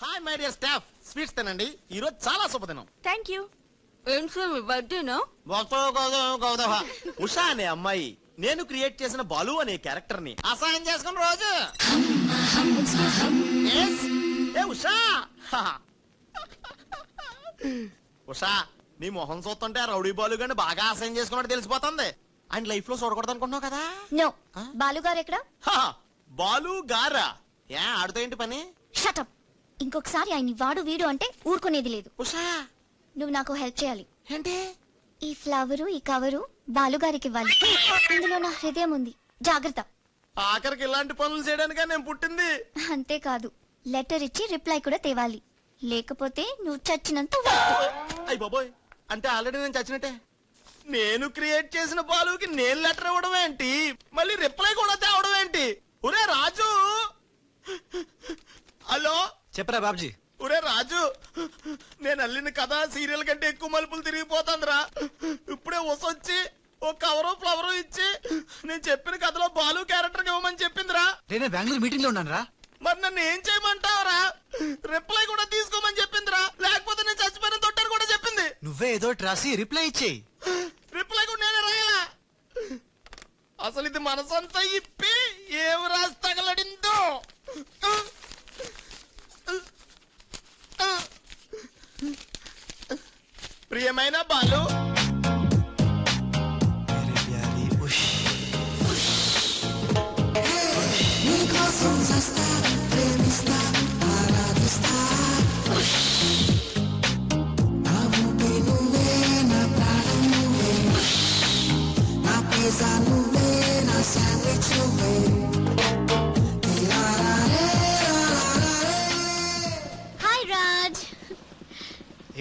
Hi my dear staff sweets తినండి. ఈ రోజు చాలా శుభదినం. థ్యాంక్ యూ ఏం సార్ మీ బర్త్డేనా భక్తులు గౌతమ గౌతమ. ఉషా అనే అమ్మాయి. నేను క్రియేట్ చేసిన బాలు అనే క్యారెక్టర్ని అసహాయం చేసుకున్న రోజు. Yes. ఏ ఉషా. ఉషా నీ మొహం చూస్తుంటే రౌడీ బాలు గాని బాగా అసహ్యం చేసుకున్నట్టు తెలిసిపోతుంది. ఆయన లైఫ్లో చూడకూడదు అనుకుంటున్నావు కదా? నో? బాలుగారు ఎక్కడ? హా, బాలు గారా? ఏ ఆడుతో ఏంటి పని? షటప్ ఇంకొకసారి ఆయన్ని వాడు వీడు అంటే ఊరుకునేది లేదు. ఉషా! నువ్వు నాకు హెల్ప్ చేయాలి. ఏంటి? ఈ ఫ్లవరు ఈ కవరు బాలుగారికి ఇవ్వాలి. ఇందులో నా హృదయం ఉంది. జాగ్రత్త. ఆఖరికి ఇలాంటి పనులు చేయడానికే నేను పుట్టింది. అంతేకాదు లెటర్ ఇచ్చి రిప్లై కూడా తేవాలి. లేకపోతే నువ్వు చచ్చినంత. అయ్యి బాబోయ్ అంటే ఆల్రెడీ నేను చచ్చినట్టే. నేను క్రియేట్ చేసిన బాలుకి నేను లెటర్ ఇవ్వడం ఏంటి? మళ్ళీ రిప్లై కూడా తేవడం ఏంటి? ఒరే రాజు! హలో? చెప్పరా బాబ్జీ. ఒరే రాజు నేను అల్లిన కథ సీరియల్ కంటే ఎక్కువ మలుపులు తిరిగిపోతుందిరా. ఇప్పుడే వసొచ్చి ఓ కవరు ఫ్లవరు ఇచ్చి నేను చెప్పిన కథలో బాలు క్యారెక్టర్ ఇవ్వమని చెప్పిందిరా. నేను బెంగళూరు మీటింగ్లో ఉన్నాను రా మరి నన్ను ఏం చేయమంటావురా? రిప్లై కూడా తీసుకోమని చెప్పిందిరా. లేకపోతే నేను చచ్చిపోయిన తొట్టని కూడా చెప్పింది. నువ్వే ఏదో రాసి రిప్లై ఇచ్చేయి. రిప్లై కూడా నేనే రాయలా? అసలు ఇది మనసంతా ఇప్పి ఏం రాసి తగలడిందో? ప్రియమైన బాలు.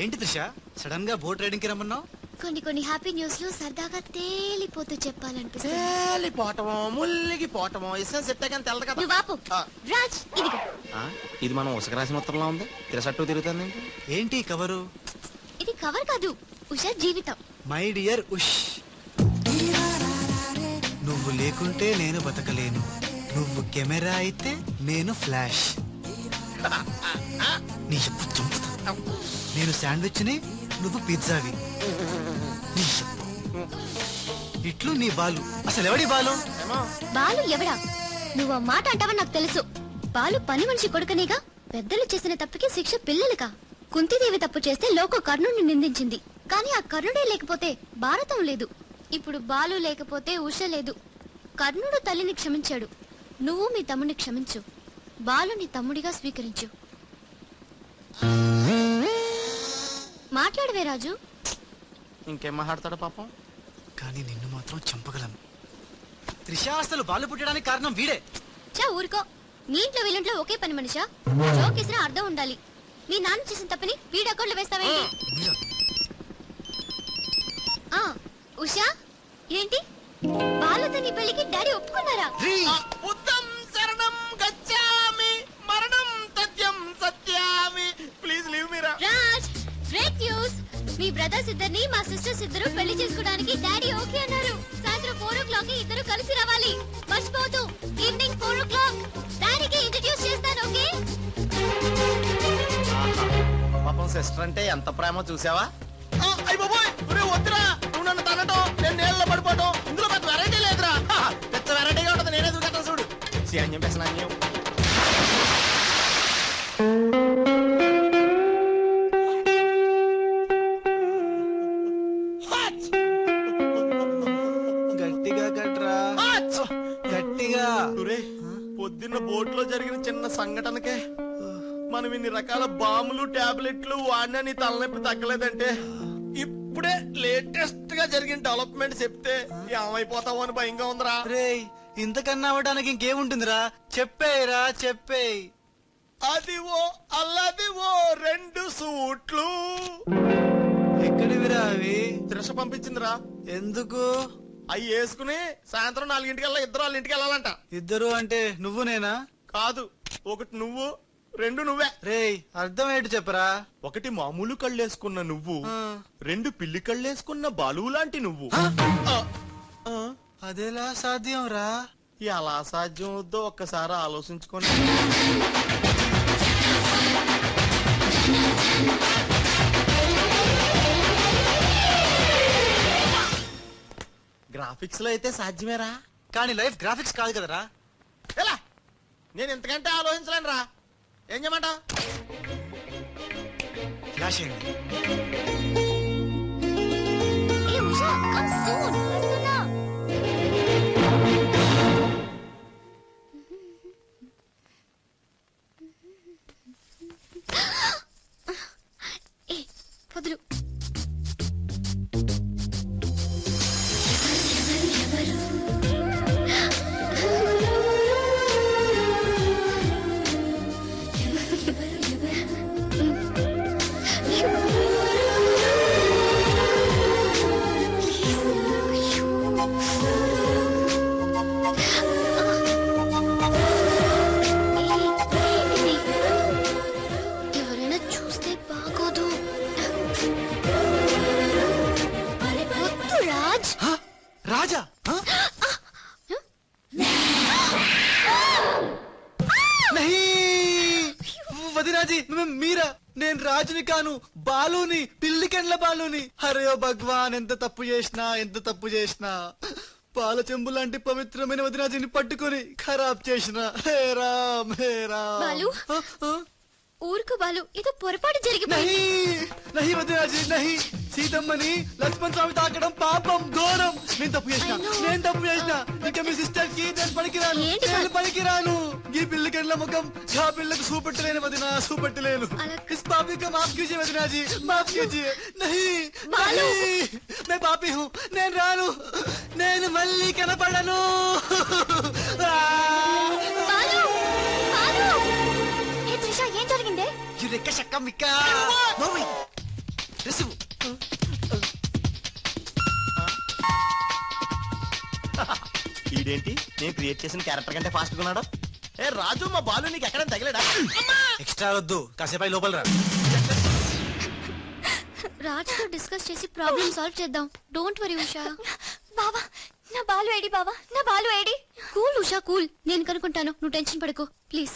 ఏంటి త్రిష? సడన్గా బోట్ రైడింగ్కి రమ్మన్నావు? కొన్ని కొన్ని హ్యాపీ న్యూస్లో సరదాగా తేలిపోతూ చెప్పాలనిపిస్తుంది. తేలిపోవటమో ముల్లిగిపోవటమో ఇసం సెట్ కానీ తెలదు కదా. నువ్వు ఆపు. ఆ. రాజ్ ఇదిగో. ఆ, ఇది మనం ఉసక రాసిన ఉత్తరంలో ఉంది? తిరసట్టు తిరుగుతుంది ఏంటి? ఈ కవరు? ఇది కవర్ కాదు ఉషా జీవితం. మై డియర్ ఉష్. నువ్వు లేకుంటే నేను బతకలేను. నువ్వు కెమెరా అయితే నేను ఫ్లాష్. నీ చెప్పు చంపుతా నేను శాండ్విచ్ని నువ్వు పిజ్జావి. ఇట్లు నీ బాలు. అసలు ఎవడి బాలు? బాలు ఎవడా? నువ్వు ఆ మాట అంటావని నాకు తెలుసు. బాలు పని మనిషి కొడుకనేగా పెద్దలు చేసిన తప్పుకి శిక్ష పిల్లలుగా కుంతిదేవి తప్పు చేస్తే లోక కర్ణుడిని నిందించింది. కానీ ఆ కర్ణుడే లేకపోతే భారతం లేదు. ఇప్పుడు బాలు లేకపోతే ఉష లేదు. కర్ణుడు తల్లిని క్షమించాడు. నువ్వు మీ తమ్ముడిని క్షమించు. బాలుని తమ్ముడిగా స్వీకరించు. మాట్లాడవే రాజు. ఇంకేం మాట్లాడతాడు పాపం? కానీ నిన్ను మాత్రం చంపగలను. త్రిషా అసలు బాలు పుట్టడానికి కారణం వీడే. చా ఊరుకో. మీ ఇంట్లో వీళ్ళంట్లో ఒకే పని మనిషా? జోక్ ఇసిన అర్థం ఉండాలి. మీ నాన్న చేసిన తప్పని వీడి అకౌంట్లో వేస్తావేంటి? మీరా? ఆ, ఉషా ఏంటి? బాలతో నీ పెళ్ళికి డాడీ ఒప్పుకున్నారా? బుద్ధం శరణం గచ్చామి మరణం తథ్యం సత్యామి. ప్లీజ్ లీవ్ మీరా మీ బ్రదర్స్ ఇద్దరిని మా సిస్టర్స్ ఇద్దరు పెళ్ళి చేసుకోవడానికి డాడీ ఓకే అన్నారు. సాయంత్రం ఫోర్ ఓ క్లాక్ ఇద్దరు కలిసి రావాలి. మర్చిపోవద్దు. ఈవినింగ్ ఫోర్ ఓ క్లాక్ డాడీకి ఇంట్రడ్యూస్ చేస్తాను ఓకే? పాపం సిస్టర్ అంటే ఎంత ప్రేమో చూసావా? అయ్యి బాబోయ్! ఒరే వద్దురా. నువ్వు నన్ను తనటం నేను నీళ్ళలో పడిపోవటం. ఇందులో పెద్ద వెరైటీ లేదురా. పెద్ద వెరైటీగా ఉంటుంది. నేనే దూకేస్తాను చూడు. శాన్యం పెసనాన్యం. సంఘటనకే. మనం ఇన్ని రకాల బాంబులు టాబ్లెట్లు వాడినా నీ తలనొప్పి తగ్గలేదంటే. ఇప్పుడే లేటెస్ట్గా జరిగిన డెవలప్మెంట్ చెప్తే ఏమైపోతావు అని భయంగా ఉందిరా. రేయ్ ఇంతకన్నా అవ్వడానికి ఇంకేముంటుందిరా? చెప్పేయరా చెప్పేయ్. అదివో అల్లదివో రెండు సూట్లు. ఎక్కడివిరా అవి? త్రిష పంపించిందిరా. ఎందుకు? అవి వేసుకుని సాయంత్రం నాలుగింటికల్లా ఇద్దరు వాళ్ళ ఇంటికి వెళ్ళాలంట. ఇద్దరు అంటే నువ్వు నేనా? కాదు. ఒకటి నువ్వు రెండు నువ్వే. రే అర్థం ఏంటి చెప్పరా? ఒకటి మామూలు కళ్ళేసుకున్న నువ్వు రెండు పిల్లి కళ్ళేసుకున్న బాలువు లాంటి నువ్వు. అదేలా సాధ్యం రా? ఎలా సాధ్యం వద్దో ఒక్కసారి ఆలోచించుకోండి గ్రాఫిక్స్లో అయితే సాధ్యమేరా? కానీ లైఫ్ గ్రాఫిక్స్ కాదు కదరా. నేను ఇంతకంటే ఆలోచించలేను రా. ఏం చేయమంటావు? ఫ్లాష్ అయింది వదినాజీ మీరా? నేను రాజుని కాను బాలుని పిల్లికెండ్ల బాలుని. హరే భగవాన్ ఎంత తప్పు చేసినా ఎంత తప్పు చేసినా. పాల చెంబు లాంటి పవిత్రమైన వదినాజీని పట్టుకొని ఖరాబ్ చేసిన. హే రామ్ హే రామ్. బాలు? ఊరుకు బాలు ఏదో పొరపాటు జరిగిపోయింది. నహి వదిరాజీ నహి. సీతమ్మని లక్ష్మణ్ స్వామి తాకడం పాపం ఘోరం. నేను తప్పు చేసిన నేను తప్పు చేసిన. ఇంకా మీ సిస్టర్కి నేను పనికిరాను. నేను పనికిరాను. ఈ పిల్లకి ఎండ్ల ముఖం ఆ పిల్లకు చూపెట్టలేను వదిన చూపెట్టలేను. ఇస్ పాపి కా మాఫ్ కీజియే వదినాజీ మాఫ్ కీజియే నహి బాలు. నేను పాపి హూ. నేను రాను. నేను మళ్ళీ కనపడను. రెక్క శక్క మిక్క మోమి రిసివ్ ఈడేంటి? నేను క్రియేట్ చేసిన క్యారెక్టర్ కంటే ఫాస్ట్ ఉన్నాడు? ఏ రాజు మా బాలు నీకు ఎక్కడ తగిలేడా? ఎక్స్ట్రా వద్దు. కాసేపు లోపల రా. రాజ్తో డిస్కస్ చేసి ప్రాబ్లం సాల్వ్ చేద్దాం. Don't worry Usha. బావా నా బాలు ఏడి బావా? నా బాలు ఏడి? కూల్ ఉషా కూల్ నేను కనుక్కుంటాను. నువ్వు టెన్షన్ పడకు. ప్లీజ్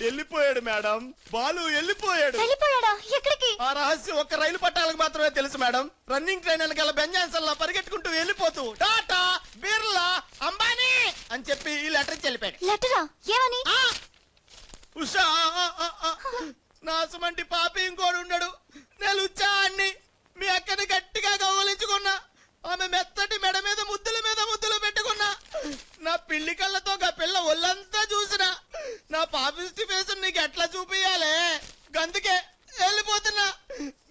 వెళ్ళిపోయాడు మేడం. బాలు వెళ్ళిపోయాడు. వెళ్ళిపోయాడా? ఎక్కడికి? ఆ రహస్యం ఒక్క రైలు పట్టాలకు మాత్రమే తెలుసు మేడం. రన్నింగ్ ట్రైన్ వెనకాల బెంజాన్సన్ లా పరిగెట్టుకుంటూ వెళ్ళిపోతూ టాటా బిర్లా అంబానీ! అని చెప్పి ఈ లెటర్ వెళ్ళిపోయాడు. లెటరా? ఏమని! ఉషా ఆ, ఆ, ఆ. నా సుమంటి పాపి ఇంకోడు ఉండడు నేను ఉచ్చాన్ని మీ అక్కని గట్టిగా గౌలించుకున్నా ఆమె మెత్తటి మెడ మీద ముద్దుల మీద ముద్దులు పెట్టుకున్నా నా పిల్లి కళ్ళతో గా పిల్ల ఒళ్ళంతా చూసినా. నా పాపిస్టి ఫేస్ నీకు ఎట్లా చూపియాలే గందుకే వెళ్ళిపోతున్నా.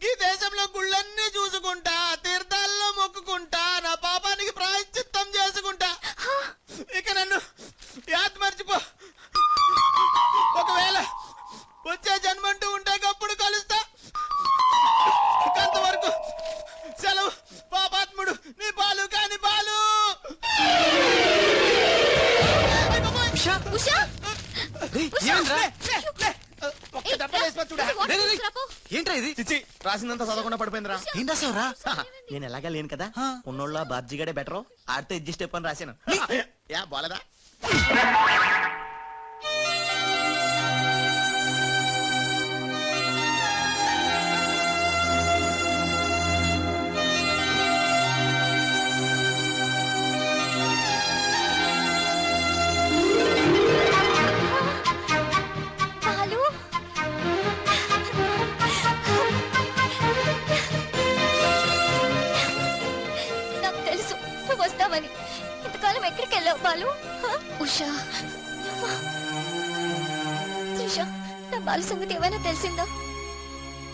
ఈ దేశంలో చూడా. రే, రే, రే. ఏంట్రా ఇది? చిచ్చి రాసిందంతా చదవకుండా పడిపోయిందిరా. ఏం రాసావురా? నేను ఎలాగా లేను కదా. ఉన్నోళ్ళ బాబ్జీగాడే బెటర్ ఆడితో అడ్జస్ట్ అయిపోయి రాశాను. యా బాలేదా బాలు సంగతి ఏమైనా తెలిసిందా?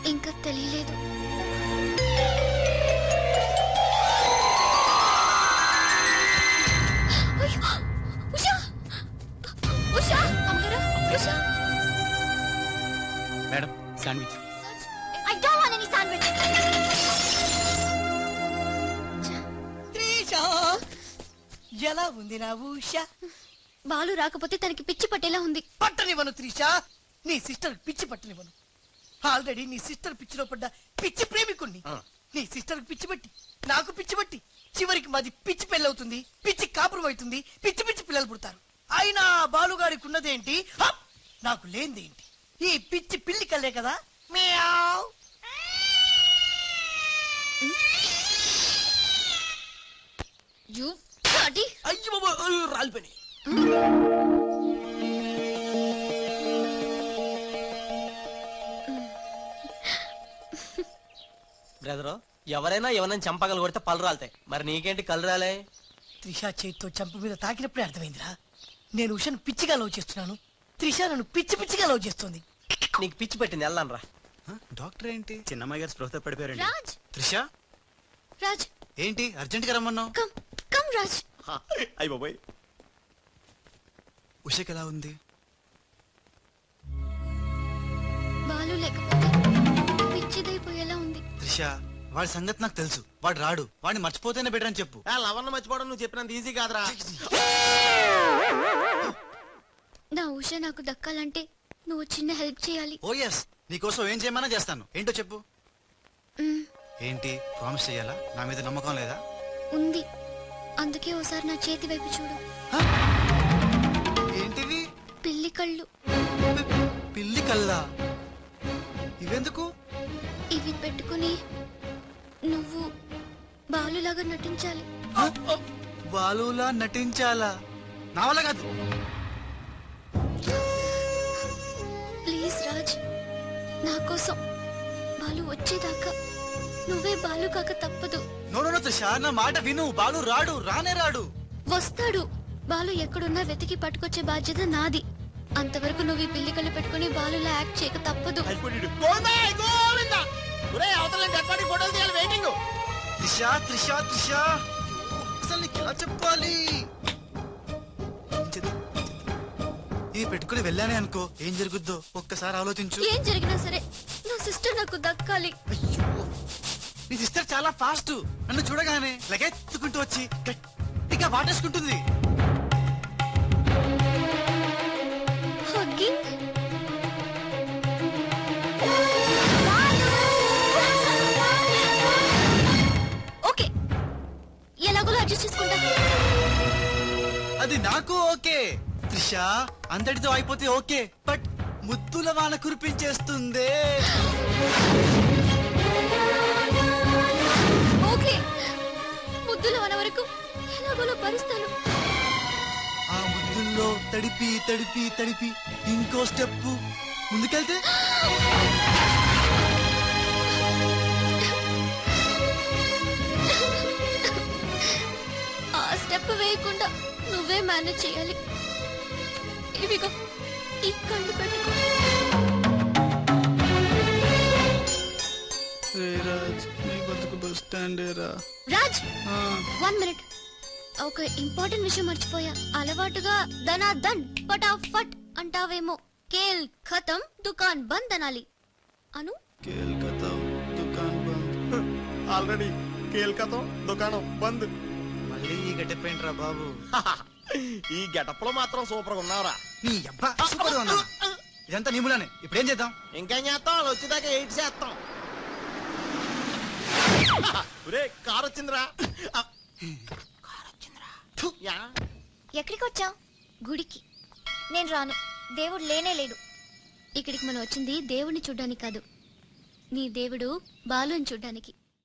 ఇంకా తెలియలేదు. అయ్యో! ఉషా! ఉషా! అమ్మగారు! Usha! Madam sandwich. I don't want any sandwich. Trisha! ఎలా ఉంది నా ఊష బాలు రాకపోతే తనకి పిచ్చి పట్టేలా ఉంది. పట్టనివ్వను త్రిష! నీ సిస్టర్ పిచ్చి పట్టనివ్వను. ఆల్రెడీ నీ సిస్టర్ పిచ్చిలో పడ్డ పిచ్చి ప్రేమికుణ్ణి. నీ సిస్టర్ పిచ్చి బట్టి నాకు పిచ్చి బట్టి చివరికి మాది పిచ్చి పెళ్ళవుతుంది పిచ్చి కాపురం అవుతుంది పిచ్చి పిచ్చి పిల్లలు పుడతారు. అయినా ఆ బాలుగాడికి ఉన్నదేంటి! నాకు లేనిదేంటి? ఈ పిచ్చి పిల్లి కల్లే కదా? మియావ్. యు బ్లడీ అయ్యో బాబోయ్, అయ్యో, రాలిపోయినాయి బ్రదరు ఎవరైనా ఎవరైనా చంపగలు కొడితే పళ్ళు రాలుతాయి. మరి నీకేంటి కళ్ళు రాలే? త్రిష చేతితో చంప మీద తాకినప్పుడే అర్థమైందిరా. నేను ఉషను పిచ్చిగా లవ్ చేస్తున్నాను. త్రిష నన్ను పిచ్చి పిచ్చిగా లవ్ చేస్తుంది. నీకు పిచ్చి పెట్టింది వెళ్ళను రా హ? డాక్టర్ ఏంటి? చిన్నమ్మాయి గారు స్పృహతో పడిపోయారండి. రాజ్! త్రిష? రాజ్! ఏంటి? అర్జెంట్గా రమ్మన్నావు? Come come Raj! అయ్యి బాబాయ్. ఉషకి ఎలా ఉంది? త్రిష వాడి సంగతి నాకు తెలుసు. వాడు రాడు. వాడిని మర్చిపోతేనే బెటర్ అని చెప్పు. ఆ లవన్న మర్చిపోవడం నువ్వు చెప్పినంత ఈజీ కాదురా. నా ఉష నాకు దక్కాలంటే నువ్వు చిన్న హెల్ప్ చేయాలి. ఓ ఎస్ నీకోసం ఏం చేయమన్నా చేస్తాను. ఏంటో చెప్పు. మ్, ఏంటి? ప్రామిస్ చెయ్యాలా నా మీద నమ్మకం లేదా? ఉంది. అందుకే ఓసారి నా చేతి వైపు చూడు. ఏంటివి పిల్లి కళ్ళు. పి- పిల్లి కల్లా ఇవెందుకు? ఇవి పెట్టుకుని నువ్వు బాలులాగా నటించాలి. బాలులా నటించాలా? నా వల్ల కాదు. ప్లీజ్ రాజ్ నా కోసం బాలు వచ్చేదాకా నువ్వే బాలు కాక తప్పదు. నో నో, నో త్రిష నా మాట విను. బాలు రాడు రానే రాడు. వస్తాడు. బాలు ఎక్కడున్నా వెతికి పట్టుకొచ్చే బాధ్యత నాది. అంతవరకు నువ్వు ఈ పిల్లి కళ్ళు పెట్టుకుని బాలులా యాక్ట్ చేయక తప్పదు. ఒరే అవతల గట్పాడి ఫోటోలు తీయాలి వెయిటింగ్ త్రిష త్రిష త్రిష. అసలు నీకు ఎలా చెప్పాలి? చెప్- ఇవి పెట్టుకుని వెళ్ళానే అనుకో ఏం జరుగుద్దో? ఒక్కసారి ఆలోచించు. ఏం జరిగినా సరే నా సిస్టర్ నాకు దక్కాలి. అయ్యో! నీ సిస్టర్ చాలా ఫాస్ట్ నన్ను చూడగానే లగెత్తుకుంటూ వచ్చి గట్టిగా వాటేసుకుంటుంది. అది నాకు ఓకే. త్రిష అంతటితో అయిపోతే ఓకే బట్ ముద్దుల వాన కురిపించేస్తుందే. ఓకే. ముద్దుల వన వరకు ఎలాగోలా భరిస్తాను ఆ ముద్దుల్లో తడిపి తడిపి తడిపి ఇంకో స్టెప్ ముందుకెళ్తే? ఆ స్టెప్ వేయకుండా నువ్వే మేనేజ్ చేయాలి. ఇవిగో ఈ కళ్ళు పెట్టుకో. రాజ్ వన్ మినిట్ ఒక ఇంపార్టెంట్ విషయం మర్చిపోయా. అలవాటుగా ధనా ధన్ ఫటాఫట్ అంటావేమో. కేల్ ఖతం దుకాన్ బంద్ అనాలి. అను? ఆల్రెడీ కేల్కతం దుకాణం బంద్. మళ్ళీ ఈ గట్టెప్పేంట్రా బాబు. ఈ గెటప్లో మాత్రం సూపర్గా ఉన్నావురా. నీ అబ్బా సూపర్ ఉన్నా ఇదంతా నీములానే ఇప్పుడు ఏం చేద్దాం? ఇంకేం చేస్తాం? వాళ్ళు వచ్చేదాకా ఎయిట్ చేస్తాం. ఒరే కార్ వచ్చిందిరా. కార్ వచ్చిందిరా యా. ఎక్కడికి వచ్చావు గుడికి. నేను రాను. దేవుడు లేనే లేడు. ఇక్కడికి మనం వచ్చింది దేవుణ్ణి చూడ్డానికి కాదు. నీ దేవుడు బాలుని చూడ్డానికి.